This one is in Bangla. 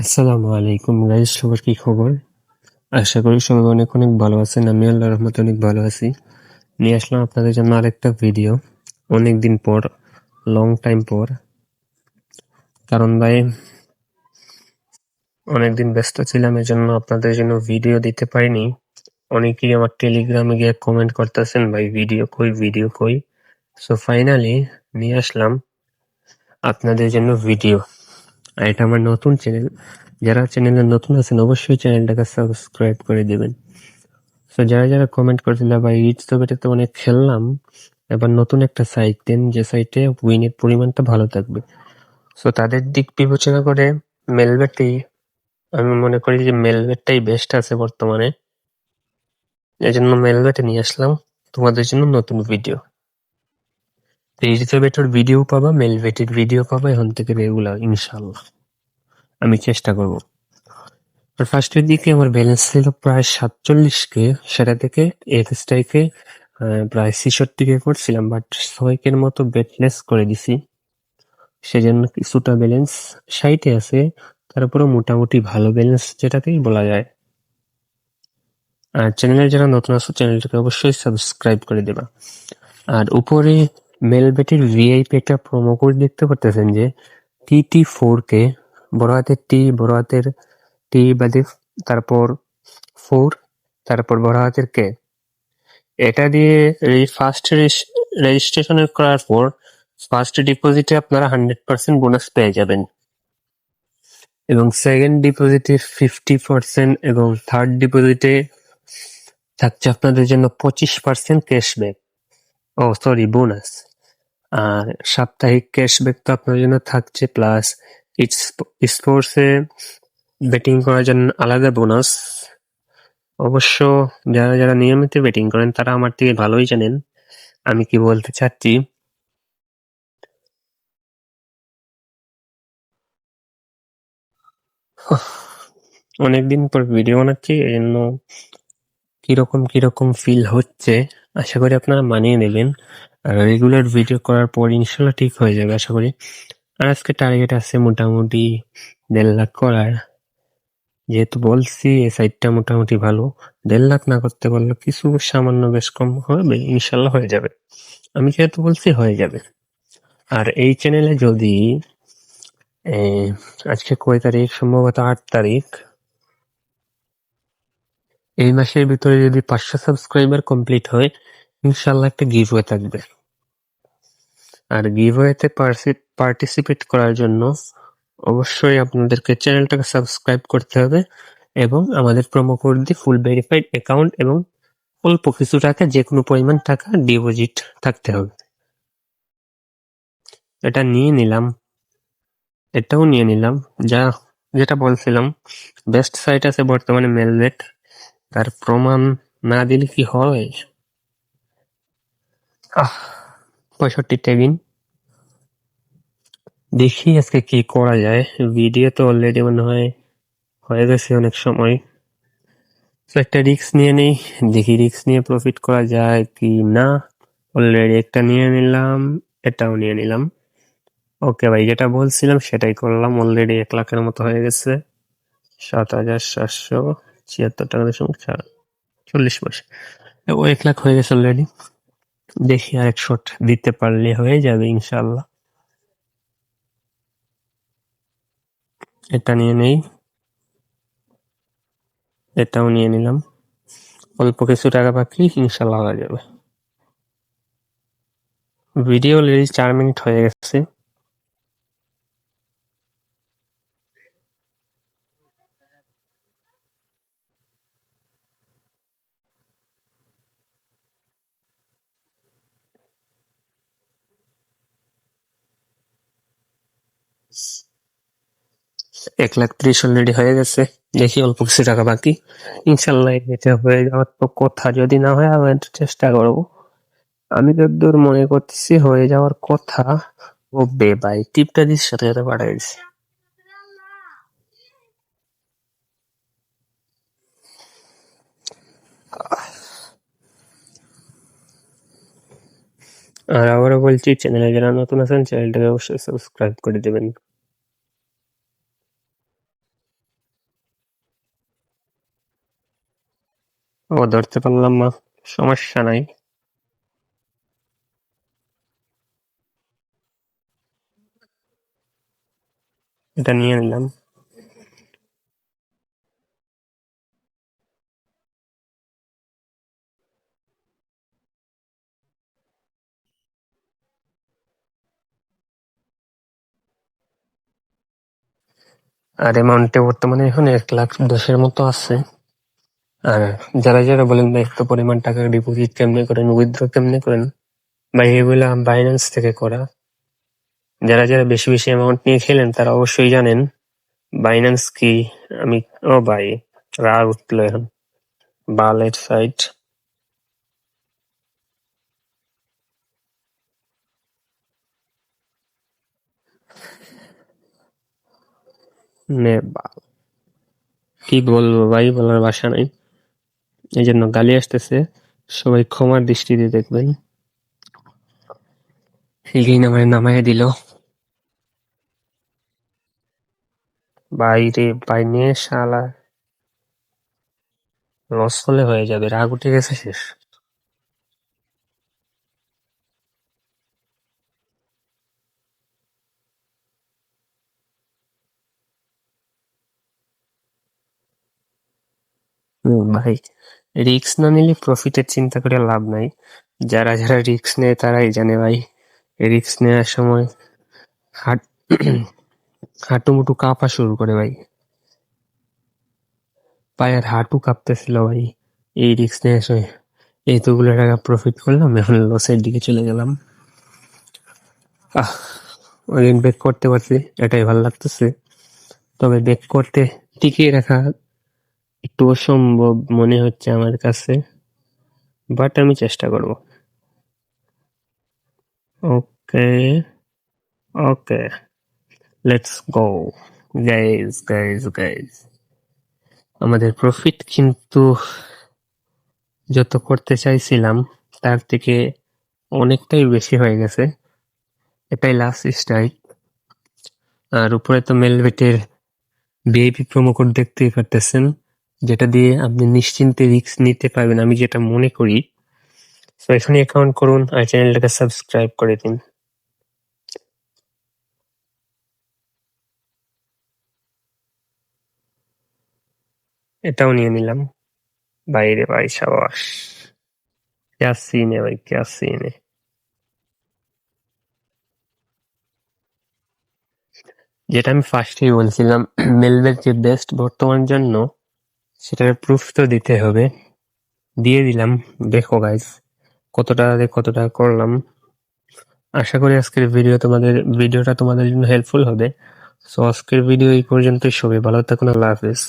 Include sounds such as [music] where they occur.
আসসালামু আলাইকুম গাইস, সবার কি খবর? আশা করি সবাই অনেক অনেক ভালো আছেন, আমি আল্লাহ রহমতে অনেক ভালো আছি। নিয়ে আসলাম আপনাদের জন্য আরেকটা ভিডিও অনেক দিন পর লং টাইম পর। কারণ ভাই, অনেকদিন ব্যস্ত ছিলাম এই জন্য আপনাদের জন্য ভিডিও দিতে পারিনি। অনেকেই আমার টেলিগ্রামে গিয়ে কমেন্ট করতেছেন, ভাই ভিডিও কই ভিডিও কই? সো ফাইনালি নিয়ে আসলাম আপনাদের জন্য ভিডিও এটা আমার নতুন চ্যানেল যারা চ্যানেলে নতুন আছেন, অবশ্যই চ্যানেলটাকে সাবস্ক্রাইব করে দেবেন। সো যারা যারা কমেন্ট করেছিল ভাই ইট তো অনেক খেললাম, এবার নতুন একটা সাইট দেন, যে সাইটে উইনের পরিমাণটা ভালো থাকবে। সো তাদের দিক বিবেচনা করে মেলবেটই আমি মনে করি যে মেলবেটটাই বেস্ট আছে বর্তমানে। এই জন্য মেলবেটে নিয়ে আসলাম। তোমাদের জন্য নতুন ভিডিও রিজোভেটর ভিডিও পাবা মেলভেটের ভিডিও পাবা, এখন থেকে রেগুলার ইনশাল্লাহ আমি চেষ্টা করব। আর ফার্স্টের দিকে আমার ব্যালেন্স ছিল প্রায় সাতচল্লিশ কে সেটা থেকে এফএসটাইকে প্রায় ছিষট্টি কে করছিলাম বাট ছয়কের মতো বেটলেস করে দিছি। সেজন্য কিছুটা ব্যালেন্স সাইটে আছে তারপরে মোটামুটি ভালো ব্যালেন্স যেটাকেই বলা যায়। আর চ্যানেলে যারা নতুন আছো চ্যানেলটাকে অবশ্যই সাবস্ক্রাইব করে দেবা। আর উপরে মেলবেটের ভিআইপি একটা প্রোমো কোড দেখতে পারতেছেন যে টি টি ফোর কে বড় হাতের টি বড় হাতের টি বাদে তারপর ফোর তারপর বড় হাতের কে এটা দিয়ে এই ফার্স্ট রেজিস্ট্রেশন করার পর ফার্স্ট ডিপোজিটে আপনারা হান্ড্রেড পার্সেন্ট বোনাস পেয়ে যাবেন। এবং সেকেন্ড ডিপোজিটে ফিফটি পার্সেন্ট এবং থার্ড ডিপোজিটে থাকছে আপনাদের জন্য পঁচিশ পার্সেন্ট ক্যাশব্যাক ও সরি বোনাস আর সাপ্তাহিক ক্যাশব্যাক তো আপনার জন্য থাকছে প্লাস স্পোর্টসে ব্যাটিং করার জন্য আলাদা বোনাস অবশ্য যারা যারা নিয়মিত ব্যাটিং করেন, তারা আমার থেকে ভালোই জানেন আমি কি বলতে চাচ্ছি। অনেকদিন পর ভিডিও বানাচ্ছি, এই জন্য কীরকম কীরকম ফিল হচ্ছে, আশা করি আপনারা মানিয়ে নেবেন। আর রেগুলার ভিডিও করার পর ইনশাল্লাহ ঠিক হয়ে যাবে, আশা করি। আর আজকে টার্গেট আছে মোটামুটি দেড় লাখ করার। যেহেতু বলছি এই সাইডটা মোটামুটি ভালো। দেড় লাখ না করতে পারলে কিছু সামান্য বেশ কম হবে, ইনশাল্লাহ হয়ে যাবে। আমি যেহেতু বলছি, হয়ে যাবে। আর এই চ্যানেলে যদি আজকে কয় তারিখ? সম্ভবত আট তারিখ। এই মাসের ভিতরে যদি পাঁচশো সাবস্ক্রাইবার কমপ্লিট হয় ইনশাল্লাহ একটা গিভওয়ে থাকবে। আর গিভওয়েতে পার্টিসিপেট করার জন্য অবশ্যই আপনাদেরকে চ্যানেলটাকে সাবস্ক্রাইব করতে হবে এবং আমাদের প্রোমো কোড দিয়ে ফুল ভেরিফাইড অ্যাকাউন্ট এবং অল্প কিছু টাকা যে কোনো পরিমাণ টাকা ডিপোজিট থাকতে হবে। এটা নিয়ে নিলাম। এটাও নিয়ে নিলাম। যা, যেটা বলছিলাম বেস্ট সাইট আছে বর্তমানে মেলবেট তার প্রমাণ না দিলে কি হয়? আহ, পঁয়ষট্টি টেবিন। দেখি আজকে কি করা যায়। ভিডিও তো অলরেডি মনে হয় হয়ে গেছে অনেক সময়। তো একটা রিক্স নিয়ে নেই। দেখি রিক্স নিয়ে প্রফিট করা যায় কি না। অলরেডি একটা নিয়ে নিলাম, এটাও নিয়ে নিলাম। ওকে ভাই, যেটা বলছিলাম সেটাই করলাম। অলরেডি এক লাখের মতো হয়ে গেছে। সাত হাজার সাতশো। ছিয়াত্তর টাকা দশমিক চল্লিশ পয়সা ও এক লাখ হয়ে গেছে অলরেডি দেখি আর এক শট দিতে পারলে হয়ে যাবে ইনশাল্লাহ এটা নিয়ে নেই। এটাও নিয়ে নিলাম। অল্প কিছু টাকা বাকি ইনশাল্লাহ হয়ে যাবে। ভিডিও অলরেডি চার মিনিট হয়ে গেছে। এক লাখ ত্রিশ অলরেডি হয়ে গেছে। দেখি অল্প কিছু টাকা বাকি। ইনশাল্লাহ এটা হয়ে যাওয়ার তো কথা যদি না হয়, আমি চেষ্টা করব। আমি যতদূর মনে করতেছি, হয়ে যাওয়ার কথা। ও বে ভাই, টিপটা দিস, সাথে সাথে পাঠাই দিছি আর আবারও বলছি চ্যানেলে যারা নতুন আছেন চ্যানেলটাকে অবশ্যই সাবস্ক্রাইব করে দেবেন। ও, ধরতে পারলাম না, সমস্যা নাই। এটা নিয়ে নিলাম। আর অ্যামাউন্টে বর্তমানে এখন এক লাখ দশের মতো আছে। আর যারা যারা বলেন ভাই, এত পরিমাণ টাকা ডিপোজিট কেমনে করেন? উইথড্র কেমনে করেন? ভাই, এগুলা বাইন্যান্স থেকে করা। যারা যারা বেশি বেশি অ্যামাউন্ট নিয়ে খেলেন, তারা অবশ্যই জানেন বাইন্যান্স কি? আমি, ও ভাই রাগ উঠল এখন বালের সাইট। নে কি বলব ভাই, বলার ভাষা নাই। এই জন্য গালি আসতেছে। সবাই ক্ষমার দৃষ্টিতে দেখবেন। হিগিন আমার দিল। বাইরে, বাইনে শালা লস হলে হয়ে যাবে। রাগ উঠে গেছে শেষ। ভাই রিস্ক না নিলে প্রফিটের চিন্তা করে লাভ নাই। যারা যারা রিস্ক নেয় তারাই জানে ভাই রিস্ক নেওয়ার সময় হাট, হাঁটুমুটু কাঁপা শুরু করে ভাই। পায়ের হাঁটু কাঁপতেছিল ভাই, এই রিক্স নেওয়ার সময়। এতগুলো টাকা প্রফিট করলাম, এখন লসের দিকে চলে গেলাম। আহ ওই দিন বেক করতে পারছি, এটাই ভালো লাগতেছে। তবে বেক করতে টিকিয়ে রাখা একটু অসম্ভব মনে হচ্ছে আমার কাছে বাট আমি চেষ্টা করব। Okay okay let's go guys guys guys আমাদের প্রফিট কিন্তু যত করতে চাইছিলাম, তার থেকে অনেকটাই বেশি হয়ে গেছে। এটাই লাস্ট স্ট্রাইক আর উপরে তো মেলভেটের ভিআইপি প্রোমো কোড দেখতেই পারতেছেন। যেটা দিয়ে আপনি নিশ্চিন্তে রিস্ক নিতে পারবেন, আমি যেটা মনে করি। তো এখনই অ্যাকাউন্ট করুন আর চ্যানেলটাকে সাবস্ক্রাইব করে দিন। এটাও নিয়ে নিলাম। বাইরে ভাই সাবাস। ক্যাসিনে ভাই ক্যাসিনে যেটা আমি ফার্স্টেই বলছিলাম [clears throat] মেলবের যে বেস্ট বর্তমান জন্য সেটার প্রুফ তো দিতে হবে। দিয়ে দিলাম। দেখো গাইজ কতটা টাকা দিয়ে কত টাকা করলাম। আশা করি আজকের ভিডিও তোমাদের ভিডিওটা তোমাদের জন্য হেল্পফুল হবে। সো আজকের ভিডিও এই পর্যন্তই সবাই ভালো থাকুন। আল্লাহ হাফেজ।